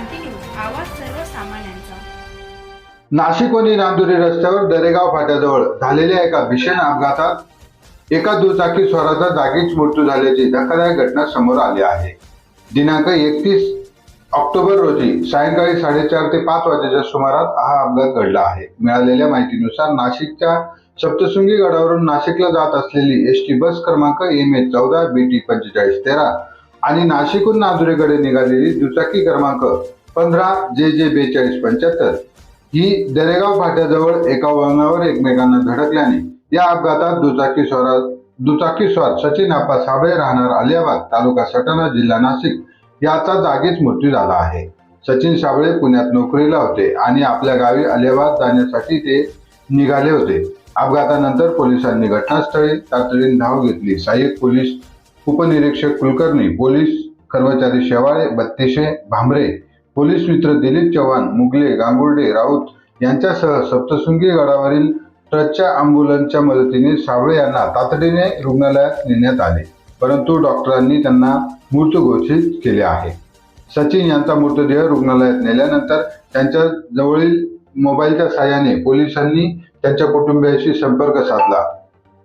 आवाज सर्वसामान्यांचा. नाशिकोनी रस्त्यावर दरेगाव फाट्याजवळ झालेल्या एका भीषण अपघातात एका दुचाकी स्वराचा जागीच मृत्यू झाल्याची धक्कादायक घटना समोर आली आहे. दिनांक एकतीस ऑक्टोबर रोजी सायंकाळी साडेचार ते पाच वाजेच्या सुमारास हा अपघात घडला आहे. मिळालेल्या माहितीनुसार नाशिकच्या सप्तशृंगी गडावरून नाशिकला जात असलेली एस टी बस क्रमांक एम ए चौदा बी टी पंचेचाळीस तेरा आणि नाशिकहून नांदुरेकडे निघालेली दुचाकी क्रमांक पंधरा जे जे बेचाळीस पंच्याहत्तर. ही दरेगाव फाट्याजवळ एका वळणावर एकमेकांना धडकल्याने या अपघातात दुचाकी स्वारात दुचाकी स्वार सचिन आप्पा साबळे राहणार अलियाबाद तालुका सटाणा जिल्हा नाशिक याचा जागीच मृत्यू झाला आहे. सचिन साबळे पुण्यात नोकरीला होते आणि आपल्या गावी अलियाबाद जाण्यासाठी ते निघाले होते. अपघातानंतर पोलिसांनी घटनास्थळी तातडीने धाव घेतली. सहाय्यक पोलीस उपनिरीक्षक कुलकर्णी पोलीस कर्मचारी शेवाळे बत्तीशे भांबरे पोलीस मित्र दिलीप चव्हाण मुगले गांगुर्डे राऊत यांच्यासह सप्तशृंगी गडावरील ट्रकच्या अँब्युलन्सच्या मदतीने सावळे यांना तातडीने रुग्णालयात नेण्यात आले. परंतु डॉक्टरांनी त्यांना मृत घोषित केले आहे. सचिन यांचा मृतदेह रुग्णालयात नेल्यानंतर त्यांच्या जवळील मोबाईलच्या साहाय्याने पोलिसांनी त्यांच्या कुटुंबियाशी संपर्क साधला.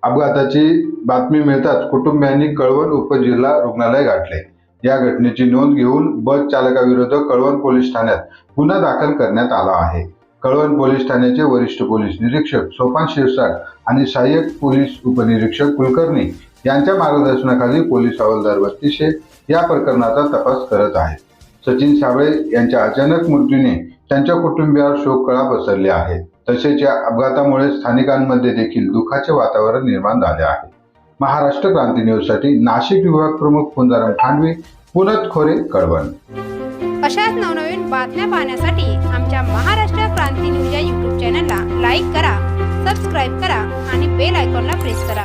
अपघाताची बातमी मिळताच कुटुंबियांनी कळवण उपजिल्हा रुग्णालय गाठले. या घटनेची नोंद घेऊन बस चालकाविरुद्ध कळवण पोलीस ठाण्यात गुन्हा दाखल करण्यात आला आहे. कळवण पोलीस ठाण्याचे वरिष्ठ पोलीस निरीक्षक सोपान शिरसाट आणि सहाय्यक पोलीस उपनिरीक्षक कुलकर्णी यांच्या मार्गदर्शनाखाली पोलीस हवालदार बत्तीशे या प्रकरणाचा तपास करत आहेत. सचिन साबळे यांच्या अचानक मृत्यूने त्यांच्या कुटुंबियावर शोककळा पसरली आहे. तसेच या अपघातामुळे स्थानिकांमध्ये देखील दुःखाचे वातावरण निर्माण झाले आहे. महाराष्ट्र क्रांती न्यूजसाठी नाशिक विभाग प्रमुख पुंजाराम खांडवे पुनत खोरे कळवण. अशाच नवनवीन बातम्या पाहण्यासाठी आमच्या महाराष्ट्र क्रांती न्यूज या यूट्यूब चॅनलला लाईक करा सबस्क्राईब करा आणि बेल आयकॉनला प्रेस करा.